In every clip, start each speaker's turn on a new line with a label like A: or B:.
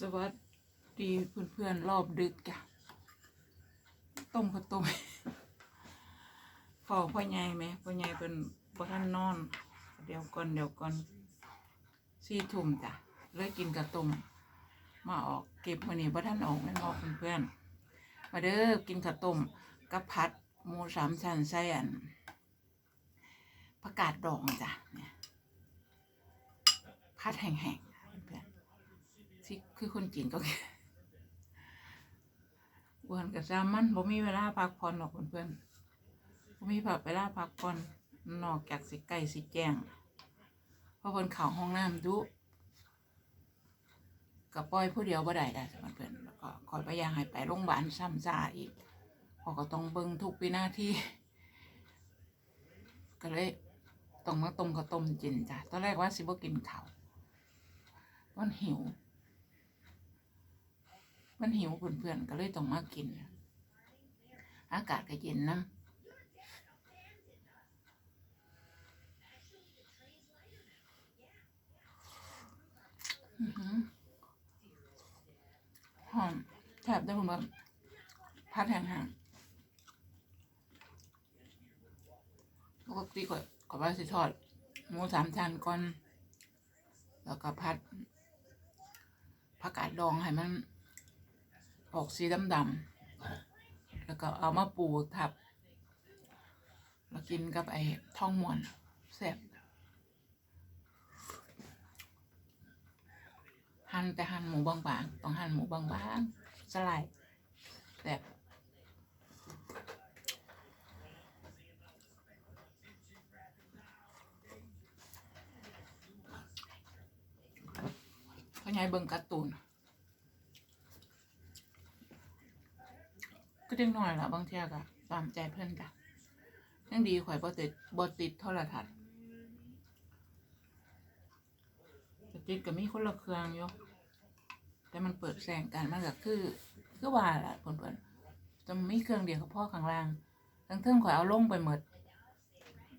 A: สวัสดีเพื่อนๆรอบดึกจ้ะต้มข้าวต้มฟอพ่อใหญ่ไหมพ่อใหญ่เป็นพ่อท่านนอน เดี๋ยวก่อนเดี๋ยวก่อนสี่ทุ่มจ้ะเลยกินกระต้มมาออกเก็บมานี่พ่ท่านออกไม่งอกเพื่อนๆมาเด้อกินข้าวต้มกับผัดหมูสามชั้นใส่อันผักกาดดองจ้ะเนี่ยผัดแห้งๆ ที่คือคนจีนก็อ้วนกับซามันบ่มีเวลาพักผ่อนหรอกเพื่อนๆบ่มีแบบเวลาพักผ่อนนอกจากสิไก่สิแจ้งเพราะเพิ่นเข่าห้องน้ำดุกับปล่อยผู้เดียวบ่ได้ได้เพื่อนแล้วก็คอยไปยางให้ไปโรงพยาบาลซ้ำซาอีกพอก็ต้องเบิ่งทุกวินาทีก็เลยต้องมาต้มข้าวต้มกินจ้ะตอนแรกว่าสิบ่กินข้าวมันหิว มันหิวเพื่อนๆก็เลยต้องมากิน อากาศก็เย็นนะหอมแทบได้ผมแบบพัดแห้งๆปกติก็ก็ว่าสิทอดหมูสามชั้นก่อน แล้วก็พัดผักกาดดองให้มัน ออกสีดำๆแล้วก็เอามาปูทับ แล้วกินกับไอ้ท่องมวนแซ่บหั่นแต่หั่นหมูบางๆต้องหั่นหมูบางๆสไลด์แซ่บพ่อใหญ่เบิ่งการ์ตูน ก็เด็กน้อยละบางเที่ยก็ตามใจเพื่อนจ้ะยังดีข่อยบ่ติดบ่ติดโทรทัศน์แต่ติดก็มีคนละเครื่องอยู่แต่มันเปิดแสงกันมันก็คือคือว่าละเพิ่นๆจะมีเครื่องเดียวกับพ่อข้างล่างทั้งเทิงข่อยเอาลงไปหมด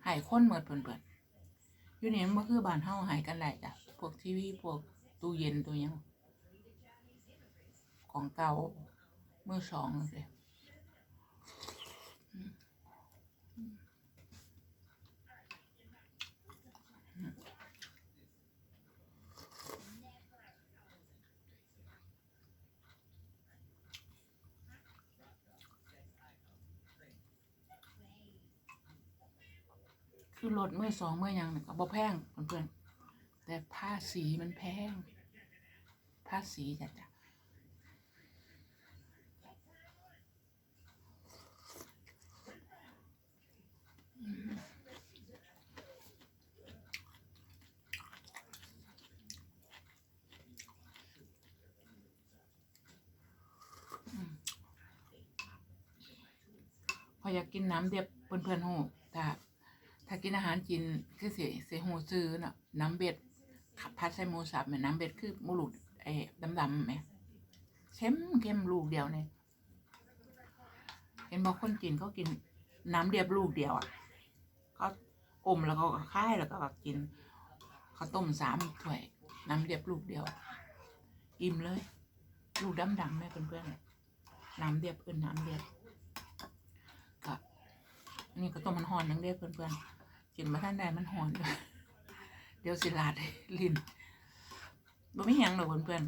A: หายคนหมดเพิ่นๆอยู่นี่มันบ่คือบ้านเฮาหายกันได้จ้ะพวกทีวีพวกตู้เย็นตัวยังของเก่ามือสองเลย คือรถมือสองเมื่อยังเนี่ยก็บ่แพงเพื่อนๆแต่ภาษีมันแพงภาษีจ้ะจ้ะพออยากกินน้ำเดียบเพื่อนๆหูถ้า ถ้ากินอาหารจีนคือเสียเสียหูซื้อน่ะน้ำเบ็ดขับพัดใส่หมูสับเนี่ยน้ำเบ็ดคือมูหลุดไอ้ดำๆไหมเข้มเข้มลูกเดียวเนี่ยเห็นบอกคนจีนเขากินน้ำเดียบลูกเดียวอะเขาอมแล้วก็ค่ายแล้วก็กินเขาต้มสามถ้วยน้ำเดียบลูกเดียวอิ่มเลย ลูกดำๆไหมเพื่อนๆน้ำเดียบเอินน้ำเดียบก็นี่ก็ต้มมันหอนนังเด้เพื่อนๆ กินมาท่านใดมันหอนด้วยเดี๋ยวสิลาดลิ้นบ่มีหยังหรอกเพื่อน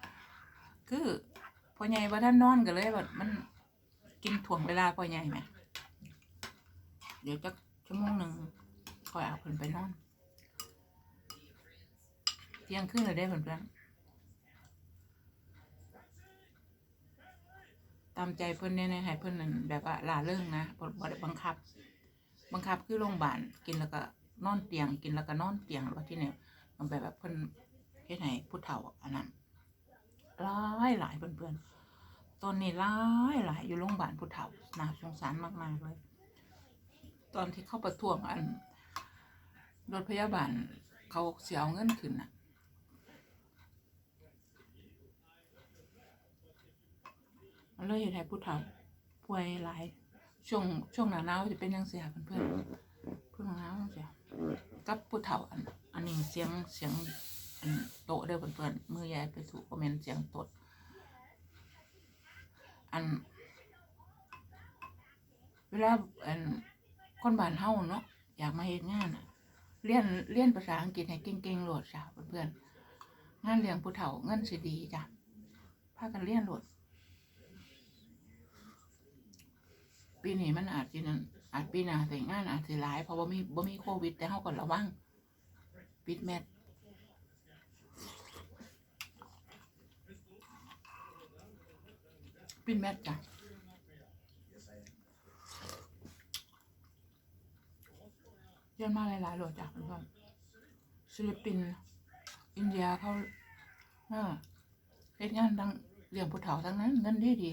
A: ๆคือพ่อใหญ่ว่าท่านนอนกันเลยแบบมันกินถ่วงเวลาพ่อใหญ่ไหมเดี๋ยวจักชั่วโมงหนึ่งคอยเอาเพิ่นไปนอนเที่ยงคืนเลยได้เพื่อนๆตามใจเพื่อนเนี่ยนะให้เพื่อนนั่นแบบว่าลาเรื่องนะบ่บ่ได้บังคับ บังคับคือโรงพยาบาลกินแล้วก็นอนเตียง กินแล้วก็นอนเตียงแล้วที่เนี่ยมันแบบแบบเพิ่นเฮ็ดให้ผู้เฒ่าอันนั้นหลายหลายเพื่อนๆตอนนี้หลายหลายอยู่โรงพยาบาลผู้เฒ่าน่าสงสารมากๆเลย ตอนที่เข้าประท้วงอันรถพยาบาลเขาเสียเอาเงินขึ้นน่ะมันเลยเห็นให้ผู้เฒ่าป่วยหลาย ช่วงช่วงหนาหนาวจะเป็นยังเสียเพื่อนๆเพื่อนหนาหนาวเสียกับผู้เฒ่าอันอันนี้เสียงเสียงโตเด้อเพื่อนๆมือยายไปสู่คอมเมนต์เสียงตดอัน เวลาอันคนบ้านเฮาเนาะอยากมาเฮ็ดงานอะเรียนเรียนภาษาอังกฤษให้เก่งๆโหลดจ้ะเพื่อนๆงานเลี้ยงผู้เฒ่าเงินสิดีจ้ะพากันเรียนโหลด ปีนี้มันอาจจะนั่นอาจปีหน้าแต่งานอาจสิหลายเพราะว่ามีบ่มีโควิด แต่เฮาก็ระวังปิดแมสปิดแมสจ้ะเรียนมาหลายๆโหลดจ้ะเพื่อนศิลปินอินเดียเขาเออเฮ็ดงานดังเลี้ยงผู้เฒ่าทั้งนั้นเงินดีดี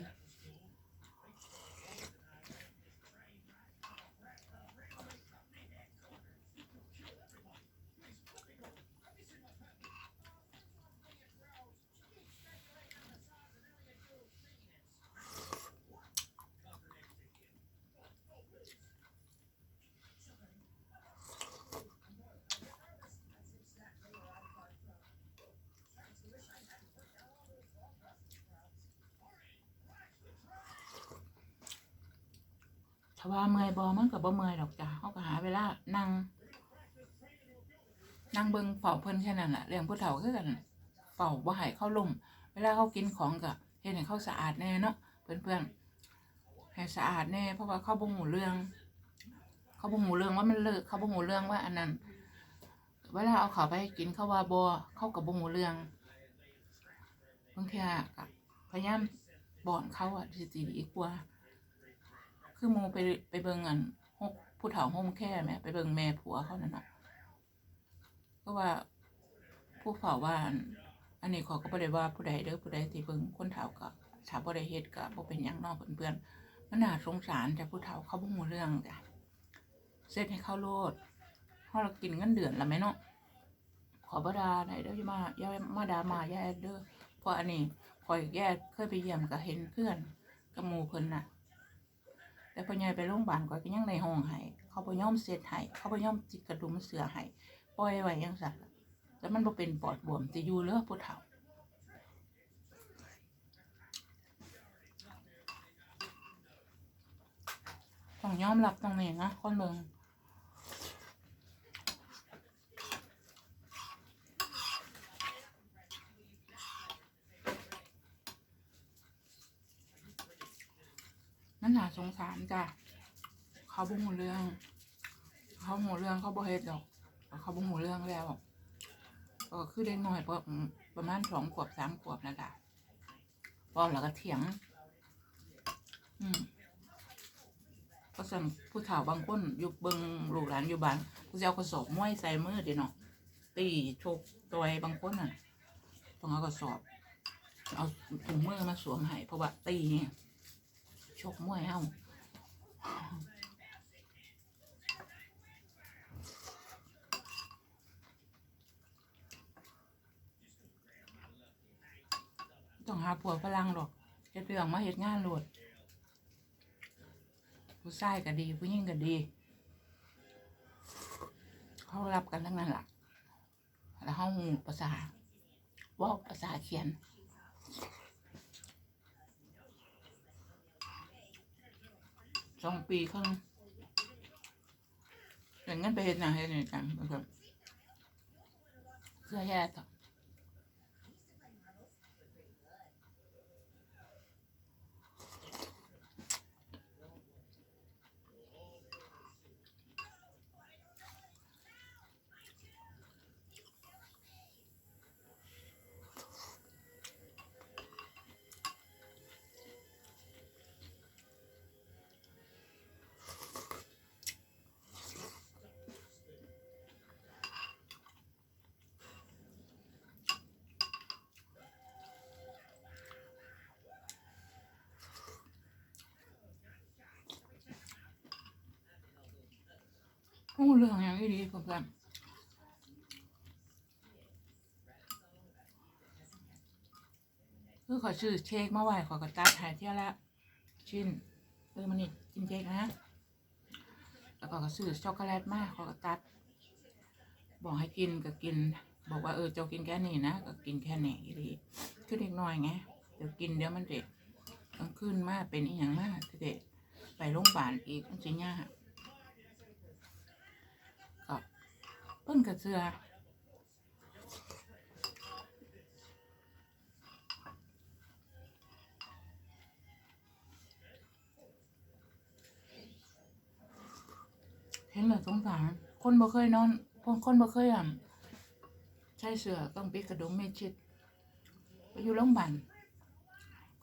A: ถ้าว่าเมื่อยบอมันก็บ่เมื่อยดอกจ้ะเขาก็หาเวลานั่งนั่งเบิ่งเฝ้าเพิ่นแค่นั้นแหละเรื่องผู้เฒ่าคือกันเฝ้าบ่ให้เข้าลุ่มเวลาเขากินของก็เฮ็ดให้เขาสะอาดแน่เนาะเพื่อนๆให้สะอาดแน่เพราะว่าเขาบ่ฮู้เรื่อง เขาบ่ฮู้เรื่องว่ามันเลอะเขาบ่ฮู้เรื่องว่าอันนั้นเวลาเอาเขาไปกินเขาว่าบ่เขาก็บ่ฮู้เรื่องบางทีก็พยายามบ่อนเขาอะสิดีกว่า คือมูไปไปเบิ่งอันฮกผู้เฒ่าโฮมแค่แหมไปเบิ่งแม่ผัวเขานั่นน่ะก็ว่าผู้เฝ้าว่าอันอันนี้ขอก็บ่ได้ว่าผู้ใดเด้อผู้ใดที่เบิ่งคนเฒ่าก็ถ้าบ่ได้เฮ็ดก็บ่เป็นหยังเนาะเพื่อนๆมันน่าสงสารจ้ะผู้เฒ่าเขาบ่ฮู้เรื่องจ้ะเซ็ตให้เขาโลดเฮาเรากินเงินเดือนละแม่เนาะขอบดาได้เด้ออย่ามาอย่ามาดามาอย่าเด้อเพราะอันนี้ข่อยแย่เคยไปเยี่ยมก็เห็นเพื่อนกับหมู่เพิ่นน่ะ แต่พอใหญ่ไปโรงพยาบาลก็ยังในห้องให้เขาบ่ยอมเสียให้เขาบ่ยอมจิกกระดุมเสือให้ปล่อยไว้ยังสัตว์แล้วมันบ่เป็นปอดบวมจะอยู่เหลือผู้เฒ่าต้องยอมรับตรงนี้นะคนเมือง นั่นน่าสงสารจ้ะเขาบ่ฮู้เรื่อง เขาหูเรื่องเขาบ่เฮ็ดดอก เขาบ่หูเรื่องแล้วก็คือเด็กน้อยประประมาณสองขวบสามขวบนั่นแหละพอแล้วก็เถียง อืมก็สั่งผู้เฒ่าบางคนอยู่เบิงลูกหลานอยู่บ้านกูจะเอากระสอบม้วยใส่มือเดี๋ยวเนาะตีชกตัวไอ้บางคนน่ะต้องเอากระสอบ เอาถุงมือมาสวมให้เพราะว่าตีเนี่ย ชกม้วยเฮาต้องหาผัวฝรั่งหรอกเฮ็ดเรื่องมาเฮ็ดงานโลด ผู้ชายก็ดี ผู้หญิงก็ดี เขารับกันทั้งนั้นล่ะ แล้วเขาหูภาษาว่าภาษาเขียน สองปีครึ่งอย่างนั้นไปเห็นหนังเห็นหนังกันนะครับเสื้อแย่ต่อ เรื่องอย่างนี้ดีเพื่อนคือขอชื่อเช็คมาไหวขอกระตัดหายเที่ยวละชิ้นเออมันนี่กินเค้กนะแล้วก็กระซื้อช็อกโกแลตมาขอกระตัด บอกให้กินก็กิน บอกว่าเออเจ้ากินแค่นี้นะก็กินแค่นี้อีหลีคือเด็กน้อยไงเดี๋ยวกินเดี๋ยวมันเด็กกลางคืนมากเป็นอีหยังมากเด็กไปโรงพยาบาลอีกมันจะยาก พิ่นกระเสือเห็นแล้วสงสารคนบ่เคยนอนคนคนบ่เคยอะใช้เสือต้องปิดกระดุมเม็ดชิดไปอยู่โรงพยาบาล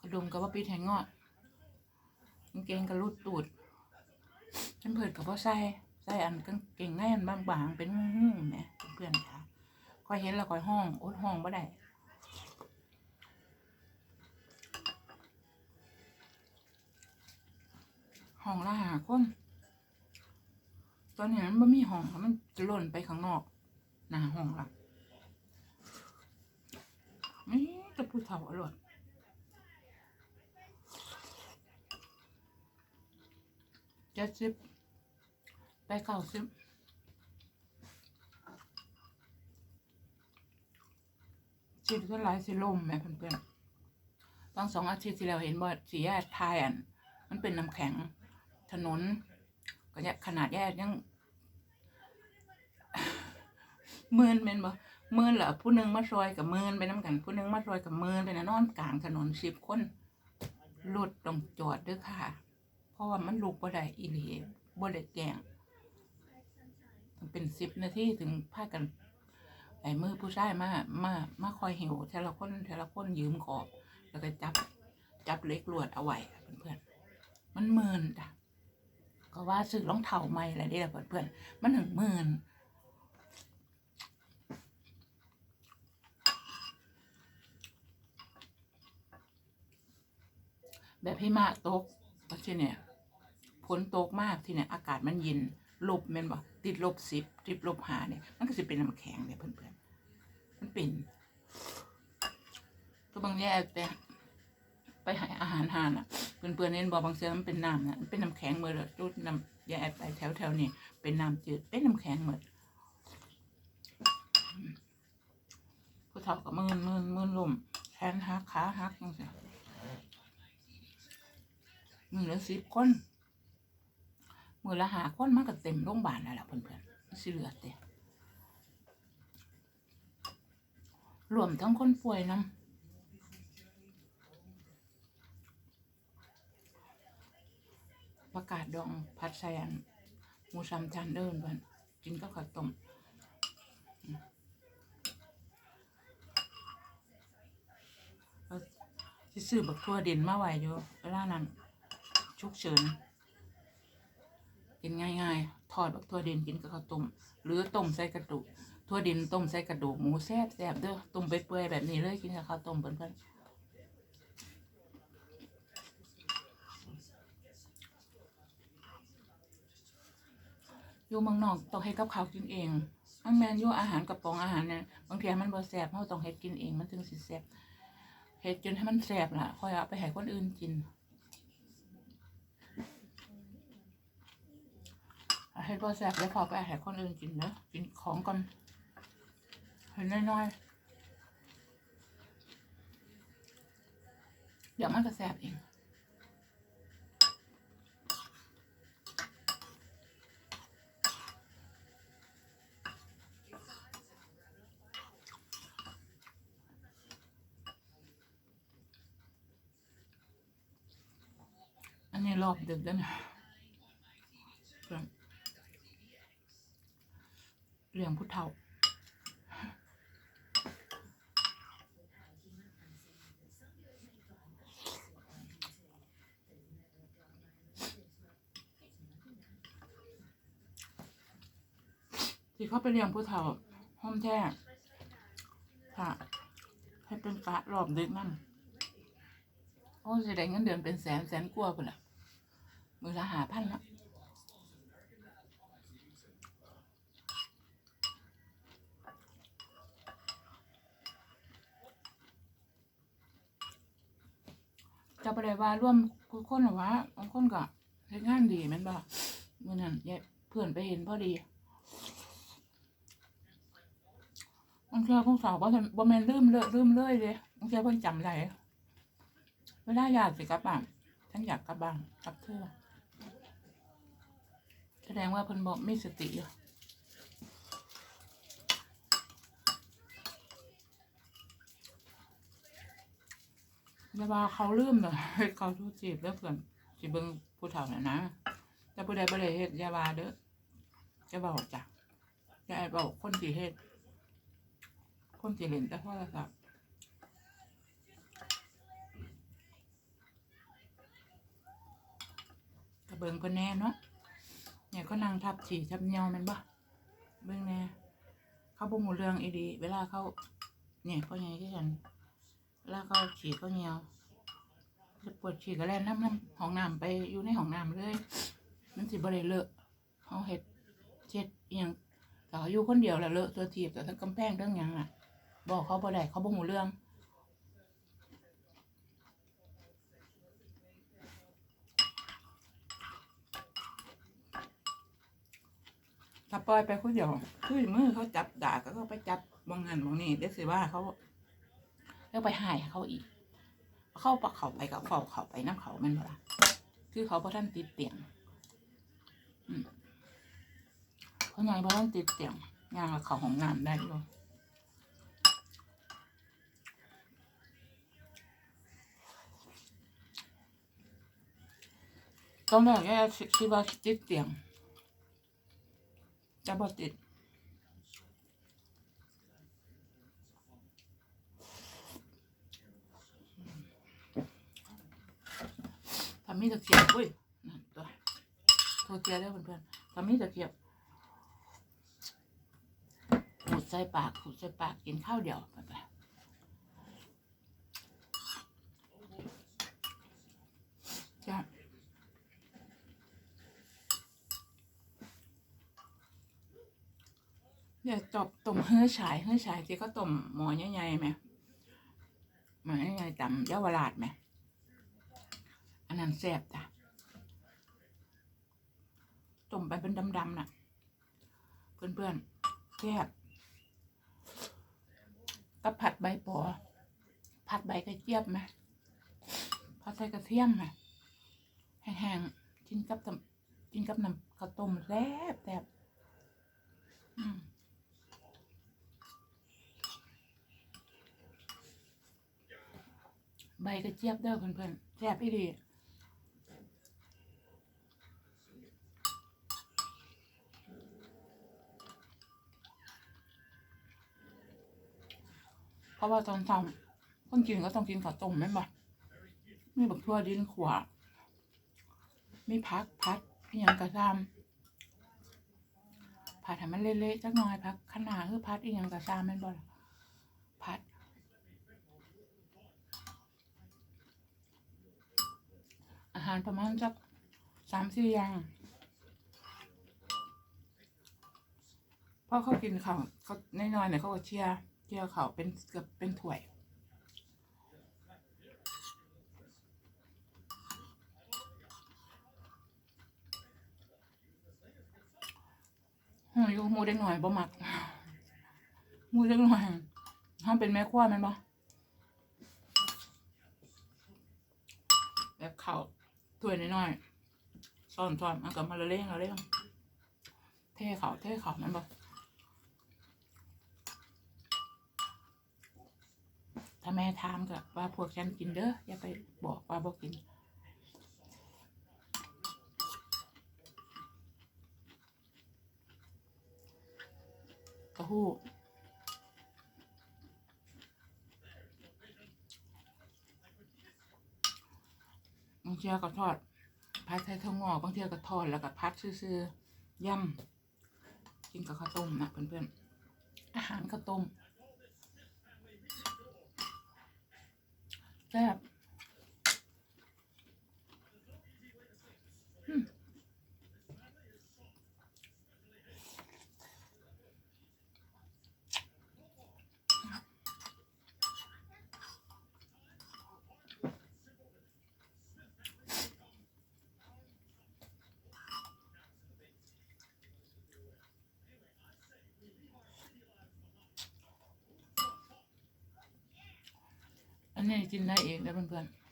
A: กระดุมก็ว่าปิดแหงงอดกางเกงก็รุดตูดฉันเผิดกับว่าใส่ ใส่อันกางเกงในอันบางๆเป็นหูๆแหมเพื่อนค่ะคอยเห็นแล้วคอยห้องอดห้องบ่ได้ห้องละหาคนตอนนี้มันไม่มีห้องมันจะหล่นไปข้างนอกหน้าห้องละนี่จะพูดเถ่าอร่อยเจ็ดสิบ ไปเก้าสิบชีวิตก็หลายสิลมแม่เพื่อนๆตอนสองอาทิตย์ที่แล้วเห็นบ่สีแยกทายอัน มันเป็นน้ำแข็งถนน ก็เนี่ยขนาดแยกยังหมื่นเป็นบ่หมื่นเหรอผู้หนึ่งมาซอยกับหมื่นไปน้ำกัน ผู้หนึ่งมาซอยกับหมื่นไปนะนอนกลางถนนสิบคนรถต้องจอดเด้วยค่ะ เพราะว่ามันลุกบ่ได้อีหลีบ่ได้แกง เป็นสิบนาทีถึงพากัน ไอ้มือผู้ชายมามามาคอยหิวแต่ละคนแต่ละคนยืมขอบ แล้วก็จับจับเล็กลวดเอาไว้เพื่อนๆมันหมื่นจ้ะก็ว่าซื้อรองเท้าใหม่อะไรได้ละเพื่อนๆมันถึงหมื่นแบบหิมะตกก็ที่เนี่ยฝนตกมากที่เนี่ยอากาศมันเย็น ลบแม่นบ่ติดลบสิบติดลบหาเนี่ยมันก็จะเป็นน้ำแข็งเนี่ยเพื่อนๆมันเป็นก็บางแย่แต่ไปห้อาหารหานอะเพื่อนๆเน้นบอกบางเสือมันเป็นน้ำนะมันเป็นน้ำแข็งเหมือนจุดน้ำยาแอดไปแถวๆนี่เป็นน้ำจืดเป็นน้ำแข็งเหมือนผู้เฒ่ากับมือมือมือลมแขนหักขาหักยังไงมือละสิบคน มือละหาคนมันก็เต็มโรงพยาบาลแล้วล่ะเพื่อนๆสิเหลือแต่รวมทั้งคนป่วยนำประกาศดองพัดแซนหมูซัมจันเดินเพิ่นกินกับข้าวต้มอืมเอาสิซื้อบักทั่วดินมาไว้อยู่เวลานั้นฉุกเฉิน กินง่ายๆ ทอดบักทั่วดินกินกับข้าวต้มหรือต้มใส่กระดูกทั่วดินต้มใส่กระดูกหมูแซ่บแซ่บๆเด้อต้มไปเปื่อยๆแบบนี้เลยกินกับข้าวต้มเพิ่นๆอยู่เมืองนอกต้องให้กับข้าวกินเองมันแมนอยู่อาหารกระป๋องอาหารเนี่ยบางทีมันบ่แซ่บเราต้องเฮ็ดกินเองมันถึงสิแซ่บเฮ็ดจนให้มันแซ่บล่ะค่อยเอาไปให้คนอื่นกินถ้า เฮ็ดบ่แซ่บแล้วพอไปให้คนอื่นกินเด้อกินของก่อนเห็นน้อยๆเดี๋ยวมันก็แซ่บเองอันนี้รอบดึกแล้วนะ เรื่องเรื่องผู้เฒ่าที่เขาไปเลี้ยงผู้เฒ่าห้อมแท้ค่ะ ให้เป็นกะรอบดึกนั่นโอ้จะได้เงินเดือนเป็นแสนแสนกว่าพุ่นละมือละหาพันละ ว่าร่วมทุกคนหรอวะบางคนก็เฮ็ดงานดีแม่นบ่มื่อนั้นแยเพื่อนไปเห็นพอดีมันบางเทื่อพวกสาวบ่ทันบ่แม่นลืมเลอะลืมเลยเด้บางเทื่อเพิ่นจำได้เวลาอยากสิกลับบ้านฉันอยากกลับบ้านกลับเทื่อแสดงว่าเพิ่นบ่มีสติอยู่ อย่าว่าเขาลืมเด้อเขาทูจีบแล้วเพิ่อนสิเบิ่งผู้เฒ่าน่ะนะแต่ผู้ใดบ่ได้เฮ็ดอย่าว่าเด้อจะเว้าจ้ะอย่าให้เว้าคนที่เฮ็ดคนที่เล่นแต่โทรศัพท์กระเบิงก็แน่เนาะเนี่ยก็นั่งทับฉี่ทับเหนียวแมันบ่เบิ่งแน่เขาบ่หูเรื่องอีดี เวลาเขาเนี่ยก็ยังที่ฉัน เวลาเขาฉี่เขาเหนียวจะปวดฉี่ก็แล่นน้ำน้ำห้องน้ำไปอยู่ในห้องน้ำเลย มันสิบ่ได้เลอะเขาเฮ็ดเช็ดอหยังแต่เขาอยู่คนเดียวแหละเลอะตัวทีบแต่ทั้งกำแพงเรื่องยังอะ บอกเขาบ่ได้เขาบ่หูเรื่องถ้าปล่อยไปคนเดียวคือมือเขาจับด่าก็ไปจับบางงานบางนี่เดี๋ยวสิว่าเขา แล้วไปหายเขาอีก เข้าปะเขาไปกับเฝ้าเขาไปน้ำเขามันบ่ละคือเขาพอท่านติดเตียงเพราะไงพอท่านติดเตียงงานเขาของงานได้ด้วยตอนแรกแกคิดว่าติดเตียงจะบ่ติดทำ มีตะเกียบอุ้ยนั่นตัวทรเกียร์ได้เพื่อนๆทำมีตะเกียบขูดใส่ปากขูดใส่ปากกินข้าวเดียวไปจ้ะเดี๋ยวจบต้มเฮือฉายเฮือฉายที่เขาต้มหมอใหญ่ๆไหมหมอใหญ่ๆจำเยาวราชไหม นนั้นแซ่บจ้ะต้มไปเป็นดำๆน่ะ เพื่อนๆแซ่บก็ผัดใบปอผัดใบกระเจี๊ยบไหมผัดใส่กระเทียมไหมแห้งๆกินกับตำกินกับน้ำข้าวต้มแซ่บแซ่บใบกระเจี๊ยบเด้อเพื่อนๆแซ่บอีดี เพราะว่าตอนทำคนกินก็ต้องกินข้าวต้มแม่นบ่มีบักทั่วดินขวามีพักพัดอหยังกระซามผัดให้มันเละๆจักหน่อยพักขนาดคือพัดอีหยังกระซามแม่นบ่พัดอาหารประมาณสักสามสี่อย่างพราะเขากินข้าวเขาน้อยๆเนี่ยเขาก็เชียร์ เชียร์เขาเป็นเกือบเป็นถ้วยหอยู่หมูเด็กหน่อยบ่มักหมูเด็กหน่อยห้ามเป็นแม่ครัวมันบ่แบบเขาถ้วยน้อยๆซ้อนซ้อนมันก็มาละเล่งละเล่งเท่เขาเท่เขามันบอกถ้า แม่ถามก็ว่าพวกฉันกินเด้ออย่าไปบอกว่าบอกกินกระหู้บางเทีก็ทอดพัดใส่ถั่วงอกบางเทีก็ทอดแล้วก็พัดซื่อๆย่ำกินกับข้าวต้มนะเพื่อนๆอาหารข้าวต้ม แนี้กินได้เองนะเพื่อนๆ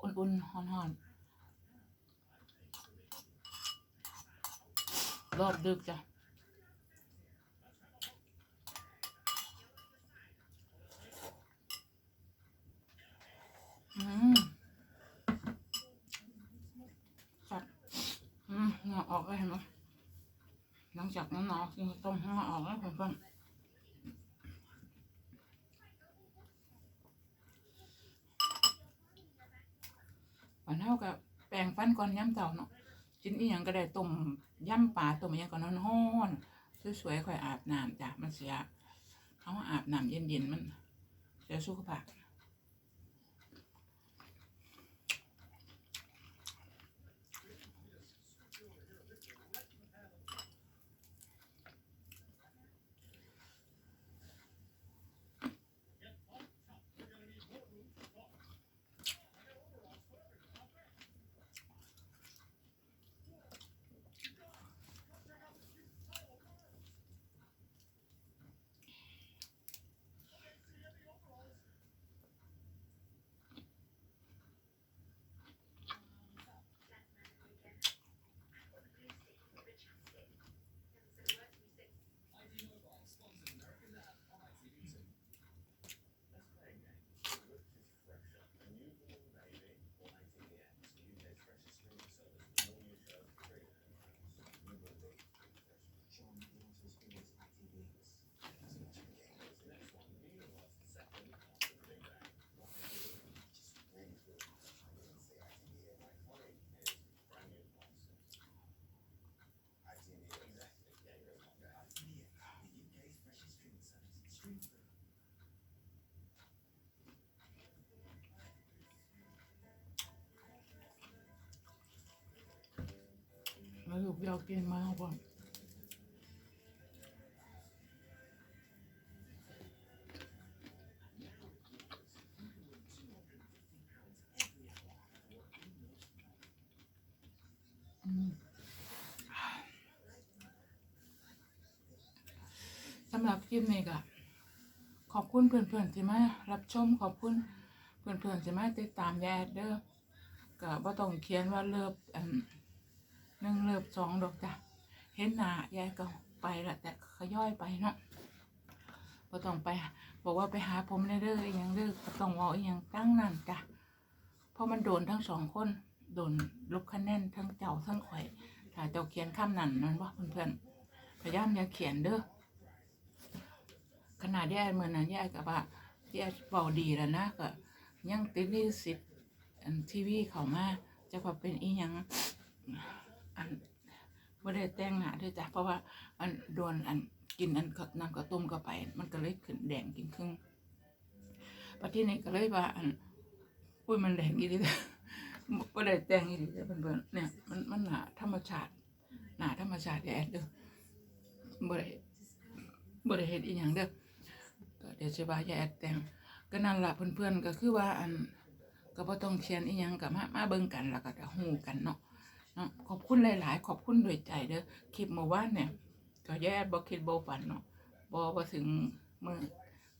A: อุ่นๆฮ้อนๆรอบดึกจ้ะ อืมสัตว์อืมเงาออกเลยเห็นไหมหลังจากนั้นหนาวกินต้มเหงาออกแล้วเพื่อนๆวันเท่ากับแปรงฟันก่อนย้ำเต่าเนาะกินอีหยังก็ได้ต้มย่ำปลาต้มอีหยังก่อนนอนห้อนสวยๆค่อยอาบน้ำจ้ะมันเสียเขาอาบน้ำเย็นๆมันเสียสุขภาพ แล้วลูกยอกกินมาก่อนอืมสำหรับคลิปนี้ก็ขอบคุณเพื่อนๆที่มารับชมขอบคุณเพื่อนๆที่มาติดตามยายแอดเด้อก็บ่ต้องเขียนว่าเลิฟอั นึ่งเลิบสองดอกจ้ะเห็นหน้ายายก็ไปละแต่ขย่อยไปเนาะบ่ต้องไป บอกว่าไปหาผมได้เด้ออหยังเด้อก็ต้องเว่าอหยังตั้งนั่นจ้ะเพราะมันโดนทั้งสองคนโดนลบคะแนนทั้งเจ้าทั้งข่อยถ้าเจ้าเขียนคำนั่นนั่นว่าเพื่อนๆพยายามอย่าเขียนเด้อขนาดแย่เมื่อนั้นแย่กับว่าแย่เบาดีแล้วนะก็ยังติดลิสิทธิ์อันทีวีเขามาจะว่าเป็นอีหยัง อันบ่ได้แต่งหนาด้วยจ้ะเพราะว่าอันโดนอันกินอันน้ำก็ต้มเข้าไป มันก็เลยขึ้นแดงกินครึ่งปัจจุบันก็เลยว่าอันอุ้ยมันแดงอีหลีเด้อบ่ได้แต่งอีหลีเด้อเพิ่อนๆเนี่ยมันมันหนาธรรมชาติ หนาธรรมชาติแอดเด้อบ่ได้บ่ได้เฮ็ดอีหยังเด้อก็เดี๋ยวสิว่าอย่าแอดแต่งก็นั่นละเพื่อนๆก็คือว่าอันก็บ่ต้องเขียนอีหยังก็มามาเบิ่งกันแล้วก็จะฮู้กันเนาะ นะขอบคุณหลาย ๆ ขอบคุณด้วยใจเด้อคลิปเมื่อวานเนี่ย ก็แย่บ่คิดบ่ฝันเนาะบ่บ่ถึงมือ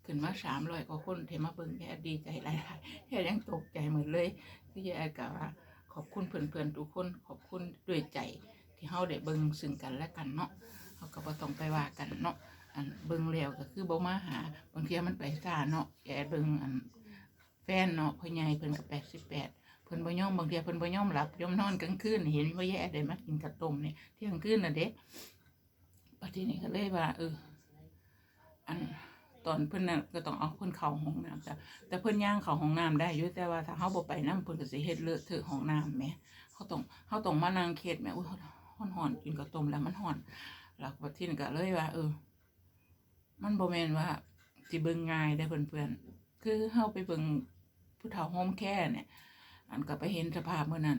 A: ขึ้นมาสามร้อยกว่าคนเทมาเบิ่งแย่ดีใจหลายๆแย่ยังตกใจเหมดเลยที่แย่ก็ว่าขอบคุณเพื่อนๆทุกคนขอบคุณด้วยใจ ที่เฮาได้เบิ่งซึ่งกันและกันเนาะเฮาก็บ่ต้องไปว่ากันเนาะอันเบิ่งแล้วก็คือบ่มาหาบางเทีมันไปซ่าเนาะแย่เบิ่งอันแฟนเนาะพ่อใหญ่เพิ่นก็88 เพิ่นบ่ยอมบางเทีเพิ่นบ่ยอมหลับยอมนอนกลางคืนเห็นว่าแย่ได้มากินข้าวต้มนี่เที่ยงคืนน่ะเด้ปัจจุบันก็เลยว่า เออ อันตอนเพิ่นน่ะก็ต้องเอาเพิ่นเข้าห้องน้ำจ้ะแต่เพิ่นย่างเข้าห้องน้ำได้อยู่แต่ว่าถ้าเฮาบ่ไปนำเพิ่นก็สิเฮ็ดเลอะเทอะห้องน้ำแหมเฮาต้องเฮาต้องมานั่งเข็ดแหมอุ้ยฮ้อนๆกินข้าวต้มแล้วมันฮ้อนแล้วปัจจุบันก็เลยว่า เออ มันบ่แม่นว่าสิเบิ่งง่ายได้อเพื่อนๆคือเฮาไปเบิ่งผู้เฒ่าโฮมแคร์เนี่ย อันก็ไปเห็นสภาพเมื่อนั้น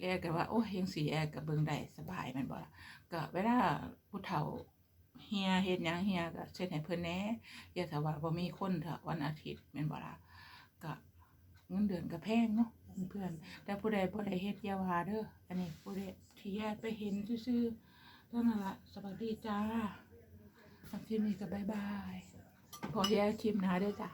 A: แกก็ว่า โอ้ยังสีแอก็เบิ่งได้สบายม่นบ่ล่ะก็เวลาผู้เฒ่าเฮียเฮ็ดหยังเฮียก็เช็ดให้เพิ่นแหน่อย่าถ้าว่าบ่มีคนเถอะวันอาทิตย์แม่นบ่ล่ะก็เงินเดือนก็แพงเนาะเพื่อนแต่ผู้ใดผู้ใดเฮ็ดยาวาเด้ออันนี้ผู้ใดที่แยกไปเห็นซื่อๆเท่านั้นละสวัสดีจ้าทำคลิปนี้ก็บายบายพอแยกคลิปนะเด้อจ้ะ